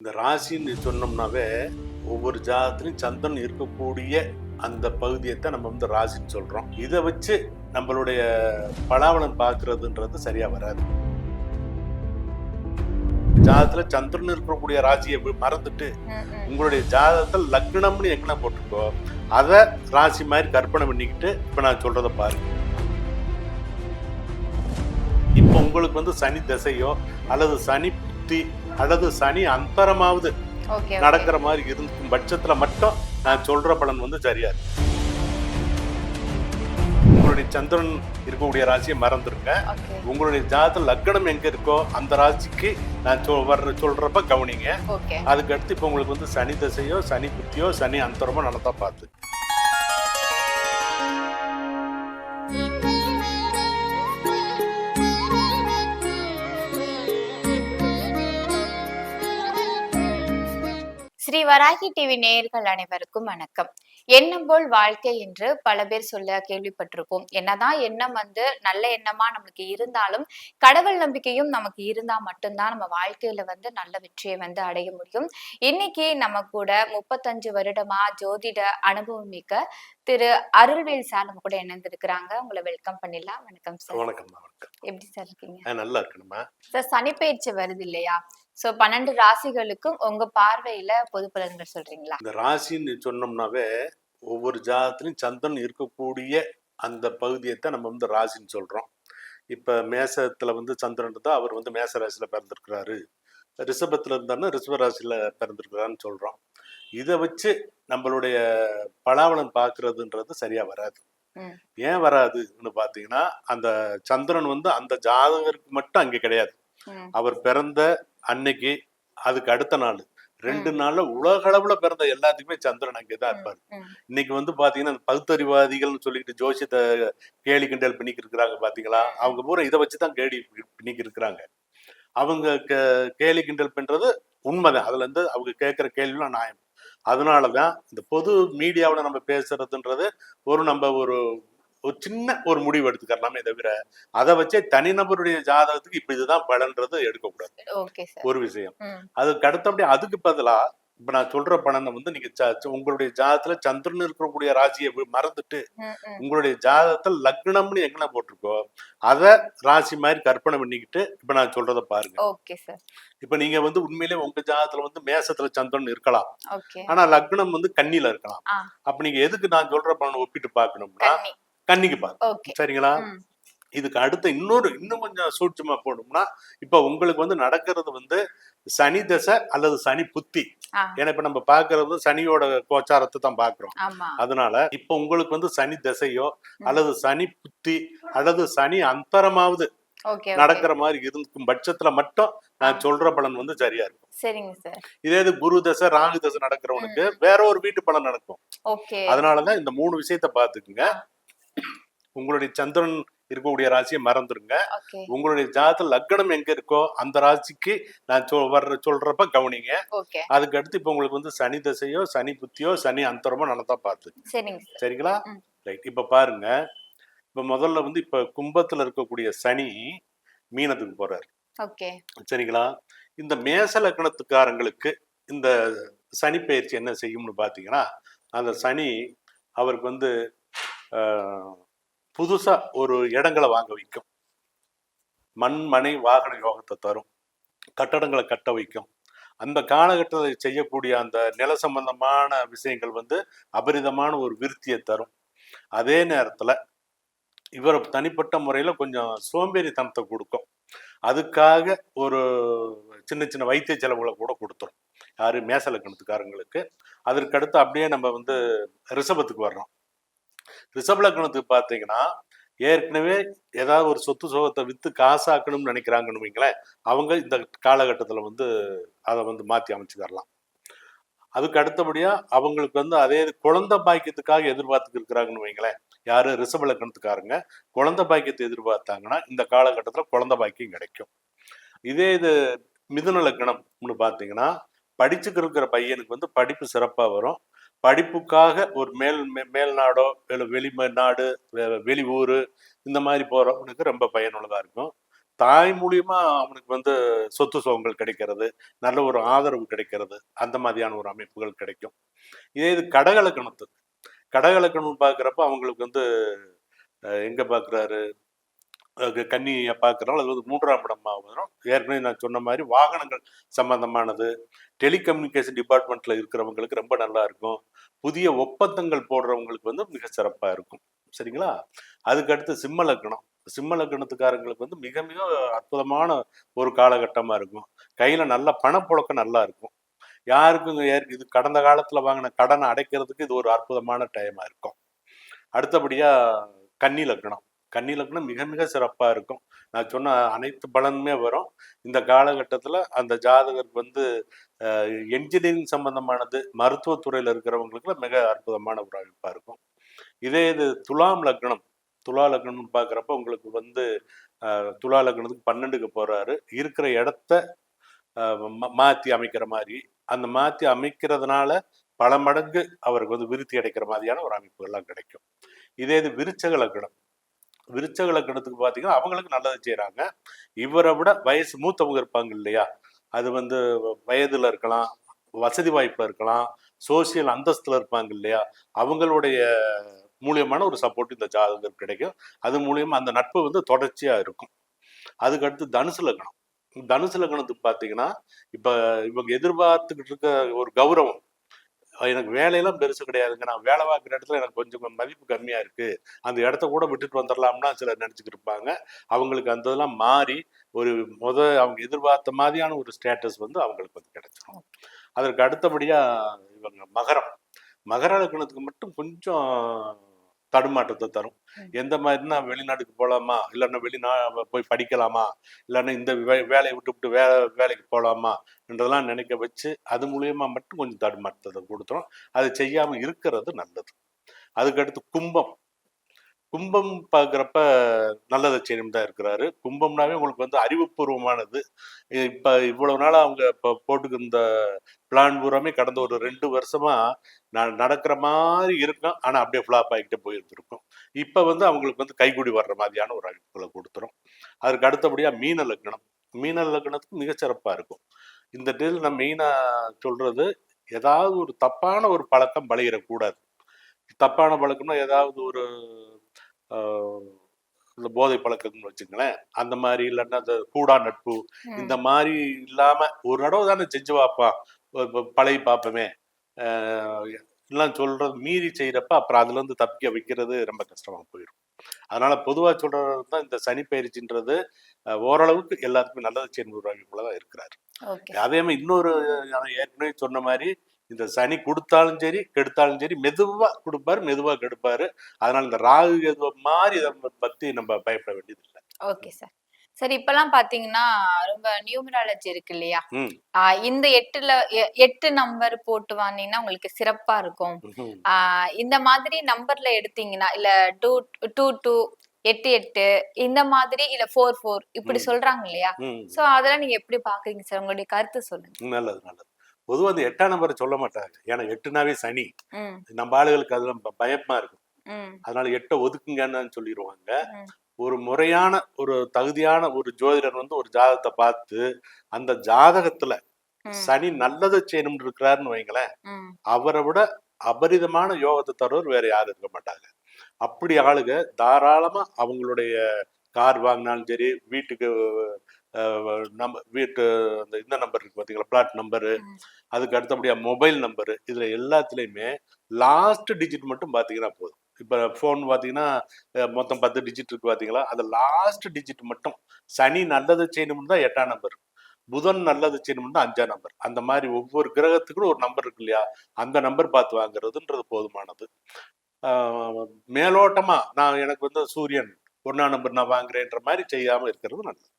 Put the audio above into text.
இந்த ராசின்னு சொன்னோம்னாவே ஒவ்வொரு ஜாதத்துலையும் சந்திரன் இருக்கக்கூடிய அந்த பகுதியை தான் நம்ம வந்து ராசின்னு சொல்றோம். இதை வச்சு நம்மளுடைய பலாபலன் பார்க்கறதுன்றது சரியா வராது. ஜாதத்துல சந்திரன் இருக்கக்கூடிய ராசியை மறந்துட்டு உங்களுடைய ஜாதகத்தில் லக்னம்னு எங்கன போட்டிருக்கோ அதை ராசி மாதிரி கற்பனை பண்ணிக்கிட்டு இப்போ நான் சொல்றத பாருங்க. இப்போ உங்களுக்கு வந்து சனி திசையோ அல்லது சனி புத்தி அல்லது சனி அந்தரமாவது நடக்கிற மாதிரி இருக்கும் பட்சத்துல மட்டும் நான் சொல்ற பலன் வந்து சரியா இருக்கு. உங்களுடைய சந்திரன் இருக்கக்கூடிய ராசியை மறந்துருங்க. உங்களுடைய ஜாதகத்தில் லக்னம் எங்க இருக்கோ அந்த ராசிக்கு நான் சொல் வர்ற சொல்றப்ப கவனிங்க. ஓகே. அதுக்கு அடுத்து இப்போ உங்களுக்கு வந்து சனி திசையோ சனி புத்தியோ சனி அந்தரமோ நடந்தா பார்த்து. வராகி டிவி நேயர்கள் அனைவருக்கும் வணக்கம். எண்ணம் போல் வாழ்க்கை என்று பல பேர் சொல்ல கேள்விப்பட்டிருப்போம். என்னதான் எண்ணம் வந்து நல்ல எண்ணமா நமக்கு இருந்தாலும் கடவுள் நம்பிக்கையும் நமக்கு இருந்தா மட்டும்தான் நம்ம வாழ்க்கையில வந்து நல்ல வெற்றியை வந்து அடைய முடியும். இன்னைக்கு நம்ம கூட முப்பத்தஞ்சு வருடமா ஜோதிட அனுபவம் மிக்க திரு அருள்வேல் சார் நம்ம கூட இணைந்திருக்கிறாங்க. உங்களை வெல்கம் பண்ணிடலாம். வணக்கம் சார் வணக்கம் எப்படி சார் இருக்கீங்க? நல்லா இருக்கணுமா சார் சனிப்பெயர்ச்சி வருது இல்லையா? சோ பன்னெண்டு ராசிகளுக்கும் உங்க பார்வையில பொது பலன்கள் சொல்றீங்களா? இந்த ராசின்னு சொன்னோம்னாவே ஒவ்வொரு ஜாதத்துலையும் சந்திரன் இருக்கக்கூடிய அந்த பகுதியை தான் நம்ம வந்து ராசின்னு சொல்றோம். இப்ப மேசத்துல வந்து சந்திரன் இருந்தா அவர் வந்து மேச ராசியில பிறந்திருக்கிறாரு. ரிஷபத்துல இருந்தாருன்னா ரிஷப ராசியில பிறந்திருக்கிறான்னு சொல்றோம். இதை வச்சு நம்மளுடைய பலாபலன் பார்க்கறதுன்றது சரியா வராது. ஏன் வராதுன்னு பாத்தீங்கன்னா அந்த சந்திரன் வந்து அந்த ஜாதகருக்கு மட்டும் அங்க கிடையாது. அவர் பிறந்த அன்னைக்கு அதுக்கு அடுத்த நாள். ரெண்டு நாள்ல உலக அளவுல பிறந்த எல்லாத்துக்குமே சந்திரன் அங்கேதான் இருப்பாரு. இன்னைக்கு வந்து பாத்தீங்கன்னா இந்த பகுத்தறிவாதிகள்னு சொல்லிட்டு ஜோசியத்தை கேலி கிண்டல் பண்ணிக்கிட்டு இருக்கிறாங்க பாத்தீங்களா அவங்க பூரா இதை வச்சுதான் கேலி பண்ணிக்கிட்டு இருக்கிறாங்க அவங்க கே- கேலி கிண்டல் பண்றது உண்மைதான். அதுல இருந்து அவங்க கேட்கிற கேள்விலாம் நியாயம். அதனாலதான் இந்த பொது மீடியாவுல நம்ம பேசுறதுன்றது ஒரு நம்ம ஒரு ஒரு சின்ன ஒரு முடிவு எடுத்துக்கலாமே தவிர அதை வச்சே தனிநபருடைய ஜாதகத்துக்கு இப்ப இதுதான் பலன்றது எடுக்கக்கூடாது. ஒரு விஷயம். அதுக்கு அடுத்தபடி அதுக்கு பதிலா இப்ப நான் சொல்ற பலனை வந்து நீங்க உங்களுடைய ஜாதகத்துல சந்திரன் இருக்கக்கூடிய ராசியை மறந்துட்டு. உங்களுடைய ஜாதகத்தில் லக்னம்னு எங்கன போட்டிருக்கோ அதை ராசி மாதிரி கற்பனை பண்ணிக்கிட்டு இப்ப நான் சொல்றத பாருங்க. இப்ப நீங்க வந்து உண்மையிலே உங்க ஜாதகத்துல வந்து மேசத்துல சந்திரன் இருக்கலாம். ஆனா லக்னம் வந்து கன்னியில இருக்கலாம். அப்ப நீங்க எதுக்கு நான் சொல்ற பலனை ஒப்பிட்டு பார்க்கணும்னா கன்னி. கன்னிக்கு சரிங்களா? இதுக்கு அடுத்து இன்னொரு இன்னும் கொஞ்சம் சூட்சமா போனோம்னா இப்ப உங்களுக்கு வந்து நடக்கிறது வந்து சனி தசை அல்லது சனி புத்தி. ஏன்னா இப்ப நம்ம பாக்குறது சனியோட கோச்சாரத்தை தான் பாக்குறோம். அதனால இப்ப உங்களுக்கு வந்து சனி திசையோ. அல்லது சனி புத்தி அல்லது சனி அந்தரமாவது. நடக்கிற மாதிரி இருக்கும் பட்சத்துல மட்டும் நான் சொல்ற பலன் வந்து சரியா இருக்கும். சரிங்க சார். இதே இது குரு தசை ராகு தசை நடக்கிறவனுக்கு வேற ஒரு வீட்டு பலன் நடக்கும். அதனாலதான் இந்த மூணு விஷயத்த பாத்துக்குங்க உங்களுடைய சந்திரன் இருக்கக்கூடிய ராசியை மறந்துருங்க ஓகே. உங்களுடைய ஜாதகத்தில் லக்னம் எங்க இருக்கோ அந்த ராசிக்கு நான் வர்ற சொல்றப்ப கவனிங்க. அதுக்கு அடுத்து இப்போ உங்களுக்கு வந்து சனி தசையோ சனி புத்தியோ சனி அந்தரமோ நடந்தா பார்த்து சரிங்க சார். சரிங்களா. ரைட். இப்ப பாருங்க. இப்ப முதல்ல வந்து இப்ப கும்பத்துல இருக்கக்கூடிய சனி மீனத்துக்கு போறாரு. சரிங்களா? இந்த மேச லக்னத்துக்காரங்களுக்கு இந்த சனி பயிற்சி என்ன செய்யும்னு பாத்தீங்கன்னா அந்த சனி அவருக்கு வந்து புதுசா ஒரு இடங்களை வாங்க வைக்கும். மண் மனை வாகன யோகத்தை தரும். கட்டடங்களை கட்ட வைக்கும். அந்த காலகட்டத்தில் செய்யக்கூடிய அந்த நில சம்பந்தமான விஷயங்கள் வந்து அபரிதமான ஒரு விருத்தியை தரும். அதே நேரத்தில் இவரை தனிப்பட்ட முறையில் கொஞ்சம் சோம்பேறித்தனத்தை கொடுக்கும். அதுக்காக ஒரு சின்ன சின்ன வைத்திய செலவுகளை கூட கொடுத்துரும். யார்? மேசலக்கணத்துக்காரங்களுக்கு. அதற்கு அடுத்து அப்படியே நம்ம வந்து ரிஷபத்துக்கு வர்றோம். ரிஷபலக்கணத்துக்கு பார்த்தீங்கன்னா ஏற்கனவே ஏதாவது ஒரு சொத்து சுகத்தை வித்து காசாக்கணும்னு நினைக்கிறாங்கன்னு வைங்களேன் அவங்க இந்த காலகட்டத்தில் வந்து அதை வந்து மாற்றி அமைச்சுக்கரலாம் அதுக்கு அடுத்தபடியா அவங்களுக்கு வந்து அதே குழந்தை பாக்கியத்துக்காக எதிர்பார்த்துக்கு இருக்கிறாங்கன்னு வைங்களேன் யாரு? ரிஷபலக்கணத்துக்காரங்க குழந்தை பாக்கியத்தை எதிர்பார்த்தாங்கன்னா இந்த காலகட்டத்தில் குழந்தை பாக்கியம் கிடைக்கும். இதே இது மிதுன பார்த்தீங்கன்னா படிச்சுக்கிருக்கிற பையனுக்கு வந்து படிப்பு சிறப்பாக வரும். படிப்புக்காக ஒரு மேல் மே- மேல் நாடோ இல்லை வெளி நாடு வெளி ஊர் இந்த மாதிரி போகிறவனுக்கு ரொம்ப பயனுள்ளதாக இருக்கும். தாய் மூலியமா அவனுக்கு வந்து சொத்து சுகங்கள் கிடைக்கிறது நல்ல ஒரு ஆதரவு கிடைக்கிறது அந்த மாதிரியான ஒரு அமைப்புகள் கிடைக்கும். இதே இது கடகலக்கணத்து. கடகலக்கணம் பார்க்குறப்ப அவங்களுக்கு வந்து எங்கே பார்க்குறாரு? கன்னியை பார்க்குறோம் அது வந்து மூன்றாம் இடமா வரும் ஏற்கனவே நான் சொன்ன மாதிரி வாகனங்கள் சம்பந்தமானது டெலிகம்யூனிகேஷன் டிபார்ட்மெண்ட்டில் இருக்கிறவங்களுக்கு ரொம்ப நல்லா இருக்கும். புதிய ஒப்பந்தங்கள் போடுறவங்களுக்கு வந்து மிக சிறப்பாக இருக்கும். சரிங்களா? அதுக்கு அடுத்து சிம்ம லக்னம். சிம்ம லக்னத்துக்காரங்களுக்கு வந்து மிக மிக அற்புதமான ஒரு காலகட்டமாக இருக்கும். கையில் நல்ல பணப்புழக்கம் நல்லா இருக்கும். யாருக்கும் இது கடந்த காலத்தில் வாங்கின கடனை அடைக்கிறதுக்கு இது ஒரு அற்புதமான டைமாக இருக்கும். அடுத்தபடியாக கன்னி லக்னம். கன்னிலக்னம் மிக மிக சிறப்பாக இருக்கும். நான் சொன்ன அனைத்து பலனுமே வரும். இந்த காலகட்டத்தில் அந்த ஜாதகருக்கு வந்து என்ஜினியரிங் சம்பந்தமானது மருத்துவத்துறையில் இருக்கிறவங்களுக்குலாம் மிக அற்புதமான ஒரு அமைப்பாக இருக்கும். இதே இது துலாம் லக்னம் துலா லக்னம்னு பார்க்குறப்ப உங்களுக்கு வந்து துலா லக்னத்துக்கு பன்னெண்டுக்கு போகிறாரு இருக்கிற இடத்த மாற்றி மா- அமைக்கிற மாதிரி. அந்த மாற்றி அமைக்கிறதுனால பல மடங்கு அவருக்கு வந்து விருத்தி அடைக்கிற மாதிரியான ஒரு அமைப்புகள்லாம் கிடைக்கும். இதே இது விருச்சக லக்னம். விருச்சக லக்னத்துக்கு பார்த்தீங்கன்னா அவங்களுக்கு நல்லது செய்கிறாங்க இவரை விட வயசு மூத்தவங்க இருப்பாங்க இல்லையா? அது வந்து வயதுல இருக்கலாம் வசதி வாய்ப்புல இருக்கலாம் சோசியல் அந்தஸ்துல இருப்பாங்க இல்லையா? அவங்களுடைய மூலியமான ஒரு சப்போர்ட் இந்த ஜாதகம் கிடைக்கும். அது மூலியமா அந்த நட்பு வந்து தொடர்ச்சியா இருக்கும். அதுக்கு அடுத்து தனுசு லக்னம். தனுசு லக்னத்துக்கு பார்த்தீங்கன்னா இப்ப இவங்க எதிர்பார்த்துக்கிட்டு இருக்க ஒரு கௌரவம் எனக்கு வேலையெல்லாம் பெருசு கிடையாதுங்க. நான் வேலை பார்க்குற இடத்துல எனக்கு கொஞ்சம் மதிப்பு கம்மியா இருக்கு. அந்த இடத்த கூட விட்டுட்டு வந்துடலாம்னா சிலர் நினைச்சுக்கிட்டு இருப்பாங்க. அவங்களுக்கு அந்த இதெல்லாம் மாறி ஒரு முத அவங்க எதிர்பார்த்த மாதிரியான ஒரு ஸ்டேட்டஸ் வந்து அவங்களுக்கு வந்து கிடைச்சிடும் அதற்கு அடுத்தபடியா இவங்க மகரம். மகர லக்னத்துக்கு மட்டும் கொஞ்சம் தடுமாற்றத்தை தரும். எந்த மாதிரினா வெளிநாட்டுக்கு போகலாமா இல்லைன்னா வெளிநா போய் படிக்கலாமா? இல்லைன்னா இந்த வே- வேலையை விட்டு விட்டு வே வேலைக்கு போகலாமா என்றதெல்லாம் நினைக்க வச்சு அது மூலியமா மட்டும் கொஞ்சம் தடுமாற்றத்தை கொடுத்துரும் அதை செய்யாம இருக்கிறது நல்லது. அதுக்கடுத்து கும்பம். கும்பம் பார்க்குறப்ப நல்லதை செய்யணும் தான் இருக்கிறாரு. கும்பம்னாவே உங்களுக்கு வந்து அறிவுபூர்வமானது. இப்ப இவ்வளவு நாளா அவங்க இப்போ போட்டுக்கிருந்த பிளான் பூராமே கடந்த ஒரு ரெண்டு வருஷமா நடக்கிற மாதிரி இருக்கும். ஆனா அப்படியே ஃப்ளாப் ஆகிட்டே போயிருந்திருக்கும். இப்ப வந்து அவங்களுக்கு வந்து கைகூடி வர்ற மாதிரியான ஒரு அழைப்புகளை கொடுத்துரும். அதுக்கு அடுத்தபடியா மீன லக்னம். மீன லக்னத்துக்கு மிகச்சிறப்பா இருக்கும். இந்த டேல் நான் மெயினா சொல்றது ஏதாவது ஒரு தப்பான ஒரு பழக்கம் பழகிடக்கூடாது தப்பான பழக்கம்னா ஏதாவது ஒரு இந்த போதை பழக்கம்னு வச்சுங்களேன். அந்த மாதிரி இல்லைன்னா அந்த கூடா நட்பு. இந்த மாதிரி இல்லாம ஒரு தடவை தானே செஞ்சு பார்ப்பான் பழகி பார்ப்போமே எல்லாம் சொல்றது மீறி செய்யறப்ப அப்புறம் அதுல இருந்து தப்பிக்க வைக்கிறது ரொம்ப கஷ்டமா போயிடும் அதனால பொதுவா சொல்றது தான் இந்த சனி பயிற்சின்றது ஓரளவுக்கு எல்லாத்துக்குமே நல்லது செய்யணும் தான் இருக்கிறாரு. ஓகே. அதே மாதிரி இன்னொரு ஏற்கனவே சொன்ன மாதிரி இந்த சனி கொடுத்தாலும் சரி கெடுத்தாலும் சரி மெதுவா கொடுப்பாரு மெதுவா கெடுப்பாரு. அதனால இந்த ராகு எதுவ மாதிரி இதை பத்தி நம்ம பயப்பட வேண்டியது இல்லை ஓகே சார். சரி இப்பெல்லாம் பாத்தீங்கன்னா ரொம்ப நியூமராலஜி இருக்கு இல்லையா? இந்த எட்டுல எட்டு நம்பர் போட்டு வாங்கினீங்கன்னா உங்களுக்கு சிறப்பா இருக்கும். இந்த மாதிரி நம்பர்ல எடுத்தீங்கன்னா இல்ல டூ டூ டூ எட்டு எட்டு இந்த மாதிரி இல்ல ஃபோர் ஃபோர் இப்படி. சொல்றாங்க இல்லையா. சோ அதெல்லாம் நீங்க எப்படி பாக்குறீங்க சார்? உங்களுடைய கருத்து சொல்லுங்க. நல்லது நல்லது. பொதுவாக அந்த எட்டாம் நம்பரை சொல்ல மாட்டாங்க. ஏன்னா எட்டுனாவே சனி. நம்ம ஆளுகளுக்கு அதுல பயமா இருக்கும். அதனால எட்டை ஒதுக்குங்கன்னு சொல்லிடுவாங்க. ஒரு முறையான ஒரு தகுதியான ஒரு ஜோதிடர் வந்து ஒரு ஜாதகத்தை பார்த்து அந்த ஜாதகத்துல சனி நல்லதை செய்யணும்னு இருக்கிறாருன்னு வைங்களேன் அவரை விட அபரிதமான யோகத்தை தருவர் வேற யாரும் இருக்க மாட்டாங்க. அப்படி ஆளுங்க தாராளமா அவங்களுடைய கார் வாங்கினாலும் சரி வீட்டுக்கு நம்ம வீட்டு அந்த இந்த நம்பர் இருக்கு பார்த்தீங்களா பிளாட் நம்பரு. அதுக்கு அடுத்தபடியா மொபைல் நம்பரு இதுல எல்லாத்துலேயுமே லாஸ்ட் டிஜிட் மட்டும் பார்த்தீங்கன்னா போதும். இப்போ ஃபோன் பார்த்தீங்கன்னா மொத்தம் பத்து டிஜிட் இருக்கு பார்த்தீங்களா அந்த லாஸ்ட் டிஜிட் மட்டும். சனி நல்லது செய்யணும்னு தான் எட்டாம் நம்பர் புதன் நல்லது செய்யணும்னு தான் அஞ்சாம் நம்பர் அந்த மாதிரி ஒவ்வொரு கிரகத்துக்கும் ஒரு நம்பர் இருக்கு இல்லையா? அந்த நம்பர் பார்த்து வாங்குறதுன்றது போதுமானது. மேலோட்டமாக நான் எனக்கு வந்து சூரியன் ஒன்றாம் நம்பர் நான் வாங்குறேன்ற மாதிரி செய்யாமல் இருக்கிறது நல்லது.